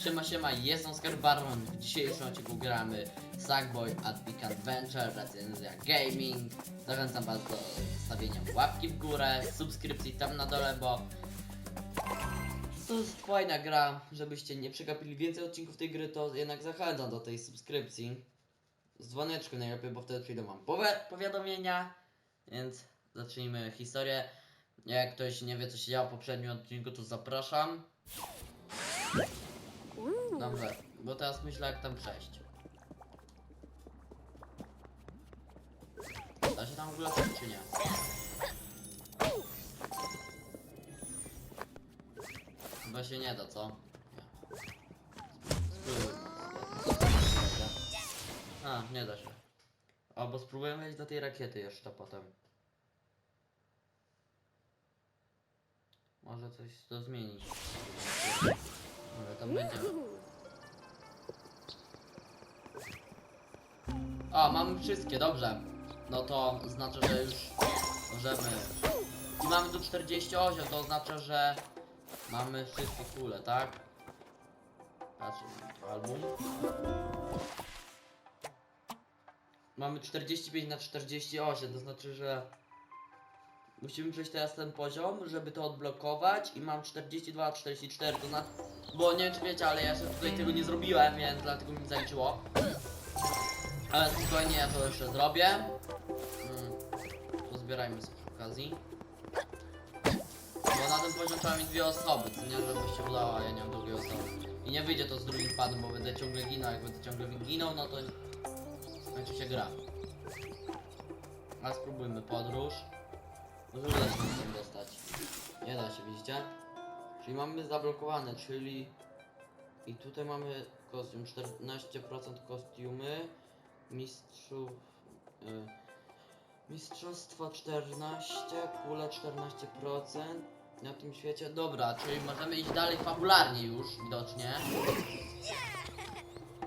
Siema, siema, jestem Oscar Baron. W dzisiejszym odcinku gramy Sackboy at Big Adventure, recenzja gaming. Zachęcam was do stawienia łapki w górę, subskrypcji tam na dole, bo to jest fajna gra. Żebyście nie przegapili więcej odcinków tej gry, to jednak zachęcam do tej subskrypcji. Z dzwoneczkiem najlepiej, bo wtedy przyjdą wam powi- powiadomienia. Więc zacznijmy historię. Jak ktoś nie wie, co się działo w poprzednim odcinku, to zapraszam. Dobrze, bo teraz myślę jak tam przejść. Da się tam w ogóle przejść, czy nie? Chyba się nie da, co? Spróbujmy. A, nie da się. Albo spróbujemy wejść do tej rakiety jeszcze potem. Może coś to zmienić. Może tam będziemy. A, mamy wszystkie, dobrze. No to znaczy, że już możemy. I mamy tu 48, to oznacza, że mamy wszystkie kule, tak? Mamy tu album. Mamy 45 na 48, to znaczy, że musimy przejść teraz ten poziom, żeby to odblokować i mam 42 na 44, to znaczy, bo nie wiem czy wiecie, ale ja jeszcze tutaj tego nie zrobiłem, więc dlatego mi zaliczyło. Ale spokojnie, ja to jeszcze zrobię. Mm, pozbierajmy sobie przy okazji. Bo na tym poziomie trzeba mieć dwie osoby, co nie, żeby się udało, a ja nie mam drugiej osoby. I nie wyjdzie to z drugim padem, bo będę ciągle ginął, jak będę ciągle ginął, no to skończy się gra. Ale spróbujmy podróż. Może uda się nas tam dostać. Nie da się, widzicie? Czyli mamy zablokowane, czyli... I tutaj mamy kostium, 14% kostiumy, mistrzów... Y, mistrzostwo 14, kule 14% na tym świecie. Dobra, czyli możemy iść dalej fabularnie już, widocznie.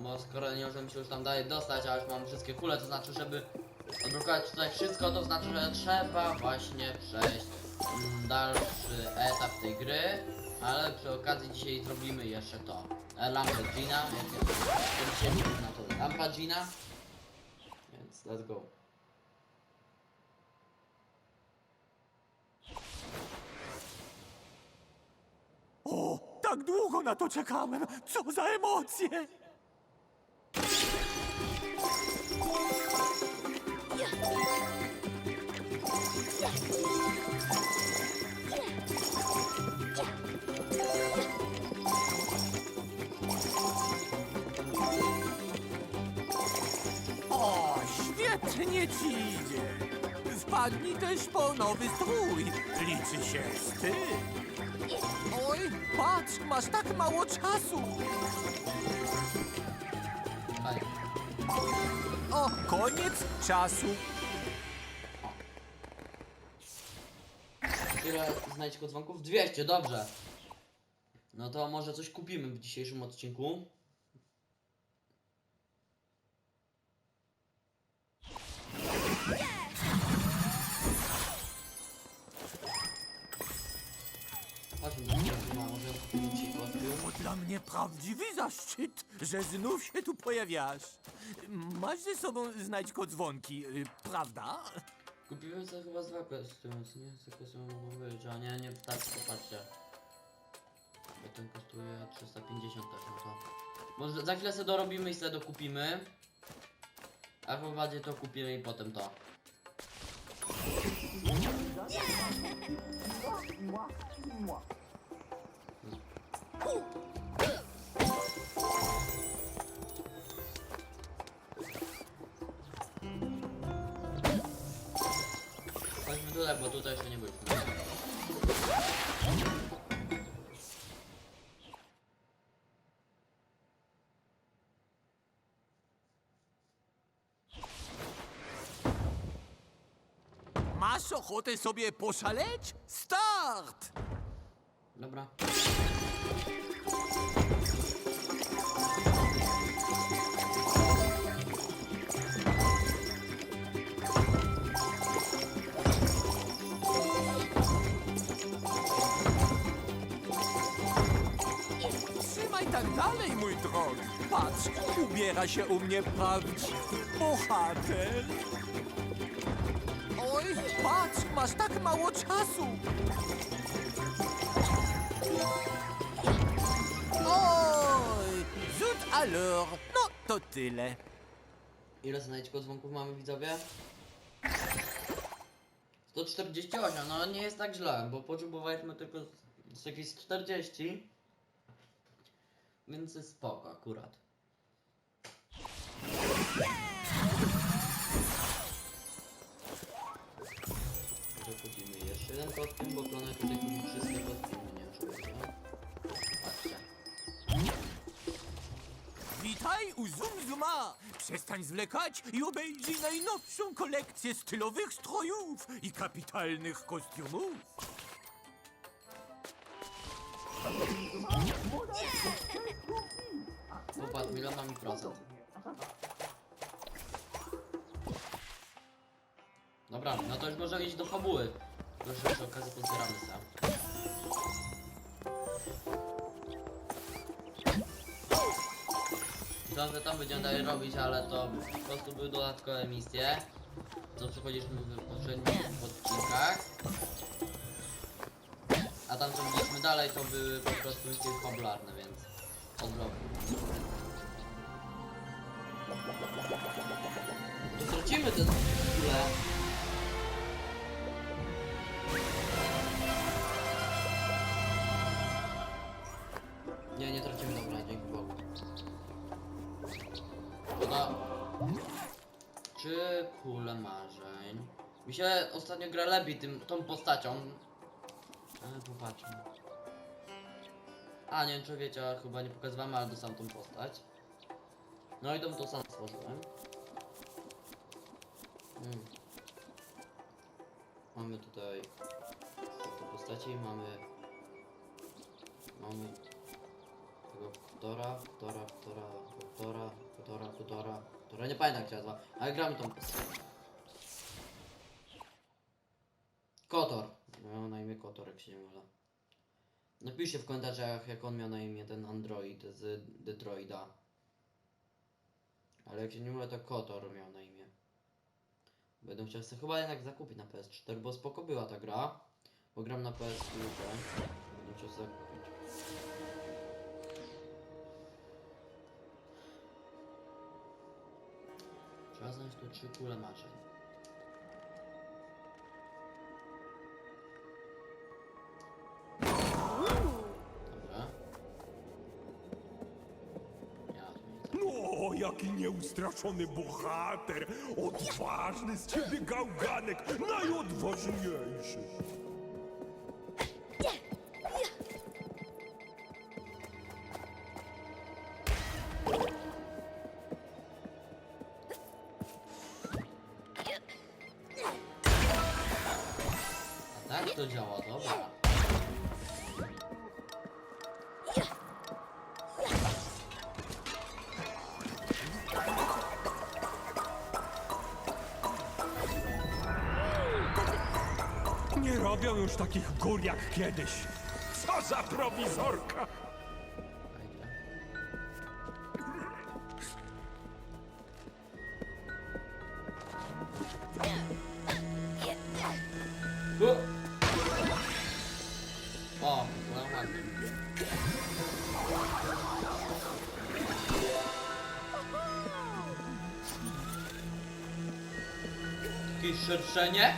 Bo skoro nie możemy się już tam dalej dostać, a już mam wszystkie kule, to znaczy, żeby odblokować tutaj wszystko, to znaczy, że trzeba właśnie przejść dalszy etap tej gry, ale przy okazji dzisiaj zrobimy jeszcze to. E, Lampę Gina, jak dzisiaj na to. Więc let's go. O, tak długo na to czekałem! Co za emocje! Świetnie ci idzie! Wpadnij też po nowy! Liczy się styl! Oj, patrz, masz tak mało czasu! O, koniec czasu! Tyle znajdź dzwonków? 200, dobrze. No to może coś kupimy w dzisiejszym odcinku. Chodźmy do sklepu, może kupimy dzisiaj kostium. To dla mnie prawdziwy zaszczyt, że znów się tu pojawiasz. Masz ze sobą znajdź dzwonki, y, prawda? Kupiłem sobie chyba dwa kostiumy, co nie? Co kostiumy mogą nie, nie tak, popatrzcie. Bo ten kosztuje 350 też, no to... Może za chwilę sobie dorobimy i sobie dokupimy. A chyba bardziej to kupimy i potem to. Chodźmy tutaj, bo tutaj jeszcze nie byliśmy. Ochotę sobie poszaleć? Start! Dobra. Trzymaj tak dalej, mój drogi. Patrz, ubiera się u mnie prawdziwy bohater. Patrz, masz tak mało czasu. Oj, zut alors. No, to tyle. Ile znajdźko dzwonków mamy widzowie? 148, no nie jest tak źle, bo potrzebowaliśmy tylko z- z jakieś 40. Więc jest spoko akurat. To jeden kostium, bo plany tutaj kupić wszystkie kostiumy, nie czuję, Patrzcie. Witaj u Zum Zuma! Przestań zwlekać i obejrzyj najnowszą kolekcję stylowych strojów i kapitalnych kostiumów. Popatrz, ile mamy procent. Dobra, no to już może iść do fabuły. Już przy okazji pozbieramy sam. Że tam będziemy dalej robić, ale to po prostu były dodatkowe misje. Co przechodziliśmy w poprzednich odcinkach. A tam co widzieliśmy dalej, to były po prostu misje fabularne, więc odrobię. To tracimy te chwilę. Kule marzeń? Mi się ostatnio gra lepiej tym, tą postacią. Ale popatrzmy. A, nie wiem czy wiecie, a chyba nie pokazywałem, ale dostałem tą postać. No i tą to sam stworzyłem. Mm. Mamy tutaj te postaci, mamy mamy tego Kotora, Kotora, Kotora, Kotora, Kotora, Kotora, Kotora, nie pamiętam jak się nazywa, ale gramy tą postać. Kotor, miał na imię Kotor, jak się nie mylę. Napiszcie w komentarzach, jak on miał na imię ten android z Detroida. Ale jak się nie mylę, to Kotor miał na imię. Będę chciał sobie chyba jednak zakupić na PS4, bo spoko była ta gra. Bo gram na PS4. Będę chciał sobie zakupić. Znaleźć tu trzy kule marzeń. Dobra. Ja tu nie O, jaki nieustraszony bohater! Odważny z ciebie gałganek, najodważniejszy! Robią już takich gór jak kiedyś. Co za prowizorka! U! O, no. Jakieś szerszenie?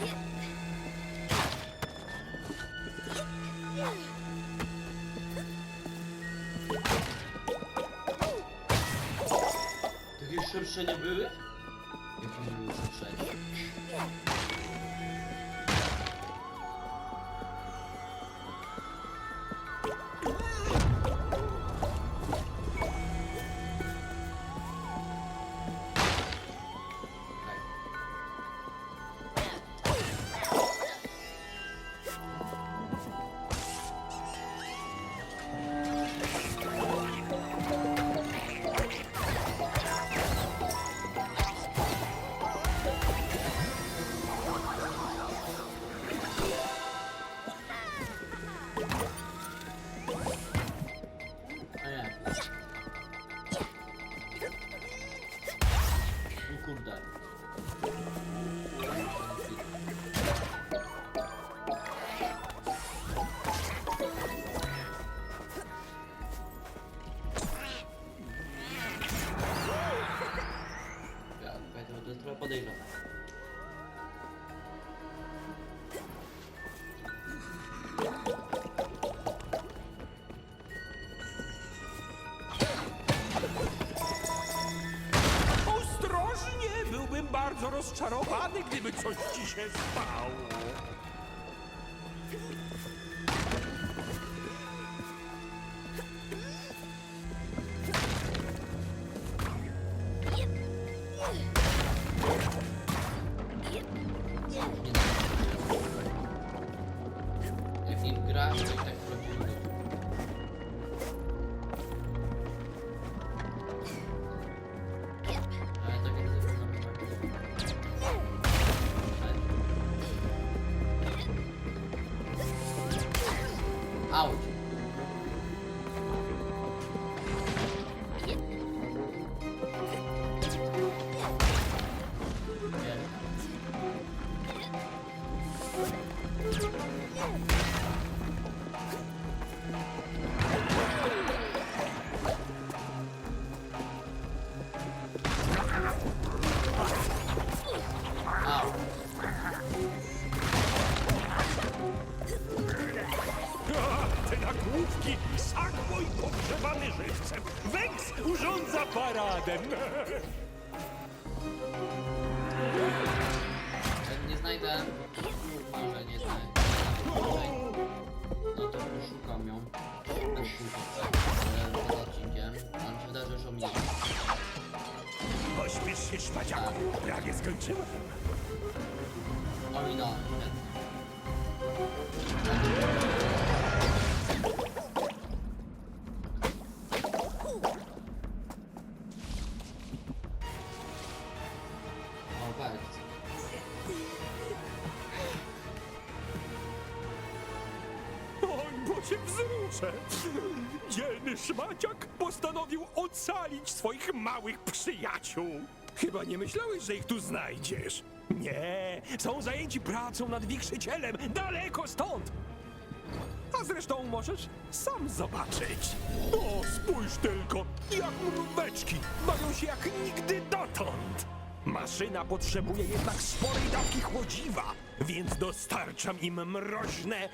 Takie szerszenie były? Jakie nie były szerszenie? Rozczarowany, gdyby coś ci się stało. Urządza paradę! Jak nie znajdę, może nie znajdę. No to szukam ją. Przed odcinkiem. Mi się wydaje, że już ominąłem. Pośpiesz się, szmaciaku! Prawie skończyłem! Ominąłem. Oj, bo cię wzruszę! Dzielny szmaciak postanowił ocalić swoich małych przyjaciół. Chyba nie myślałeś, że ich tu znajdziesz. Nie, są zajęci pracą nad wichrzycielem, daleko stąd. A zresztą możesz sam zobaczyć. O, spójrz tylko, jak mróweczki, bawią się jak nigdy dotąd. Maszyna potrzebuje jednak sporej dawki chłodziwa, więc dostarczam im mroźne,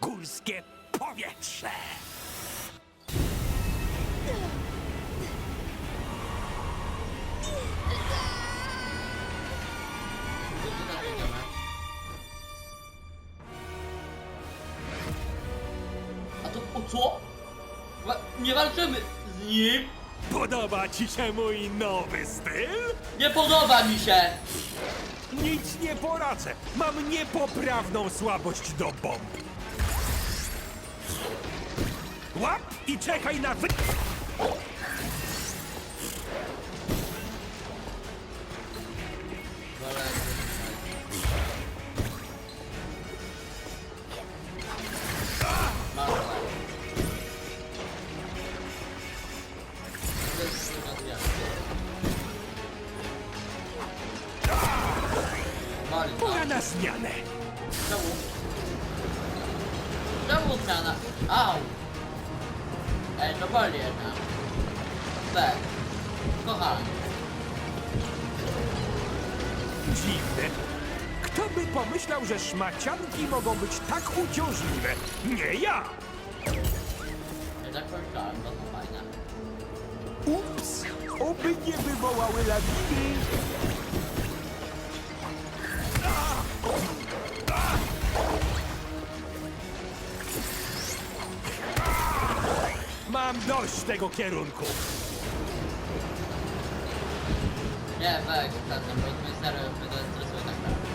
górskie powietrze. A to o co? Nie walczymy z nim! Podoba ci się mój nowy styl? Nie podoba mi się! Nic nie poradzę. Mam niepoprawną słabość do bomb. Łap i czekaj na wy... Czemu zmiana? Au! Ej, to boli jednak. Tak. Kochany. Dziwne. Kto by pomyślał, że szmacianki mogą być tak uciążliwe? Nie ja! Pomyślałem, bo to fajne. Ups! Oby nie wywołały lawiny. Mam dość tego kierunku. Nie, weź, przestań, bo mnie serio mnie to interesuje tak naprawdę.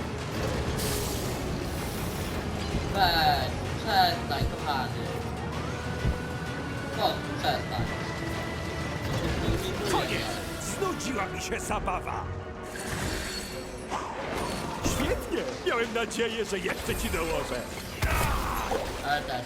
Weź, przestań, kochany. Chodź, przestań. Koniec! Znudziła mi się zabawa. Świetnie! Miałem nadzieję, że jeszcze ci dołożę. Ale też.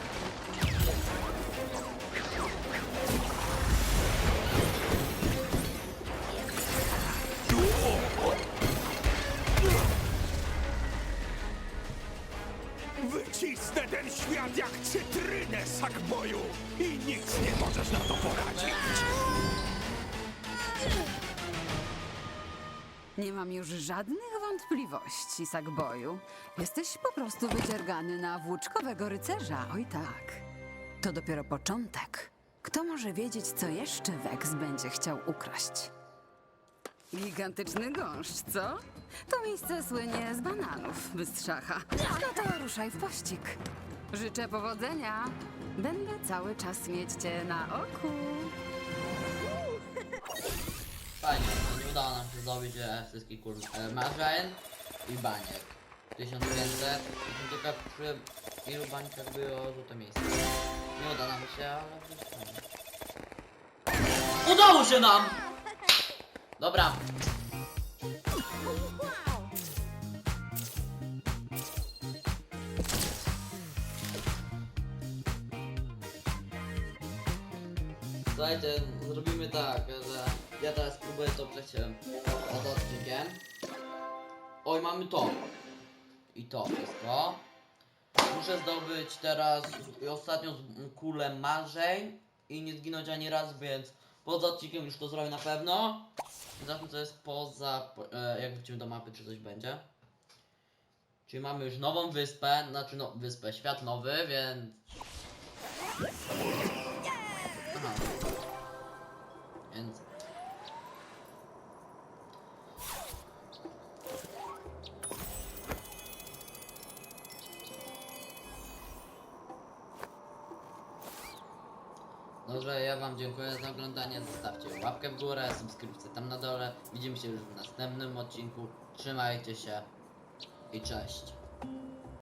Nie mam już żadnych wątpliwości, Sackboyu. Jesteś po prostu wydziergany na włóczkowego rycerza, oj tak. To dopiero początek. Kto może wiedzieć, co jeszcze Vex będzie chciał ukraść? Gigantyczny gąszcz, co? To miejsce słynie z bananów, bystrzacha. No to ruszaj w pościg. Życzę powodzenia. Będę cały czas mieć cię na oku. Fajnie, nie udało nam się zdobyć e, wszystkich kul e, marzeń i baniek. 1500. Jestem ciekaw, przy ilu bańkach było żółte miejsce. Nie uda nam się, ale wyszło. Udało się nam! Dobra. Słuchajcie, zrobimy tak, że ja teraz spróbuję to przejść e, pod odcinkiem. Oj, mamy to. I to wszystko. Muszę zdobyć teraz ostatnią kulę marzeń i nie zginąć ani raz, więc poza odcinkiem już to zrobię na pewno. Zobaczmy co jest poza, po- e, jak wrócimy do mapy, czy coś będzie. Czyli mamy już nową wyspę, znaczy no, wyspę, świat nowy, więc... Aha. Więc... Dobrze, ja wam dziękuję za oglądanie, zostawcie łapkę w górę, subskrypcję tam na dole. Widzimy się już w następnym odcinku. Trzymajcie się i cześć.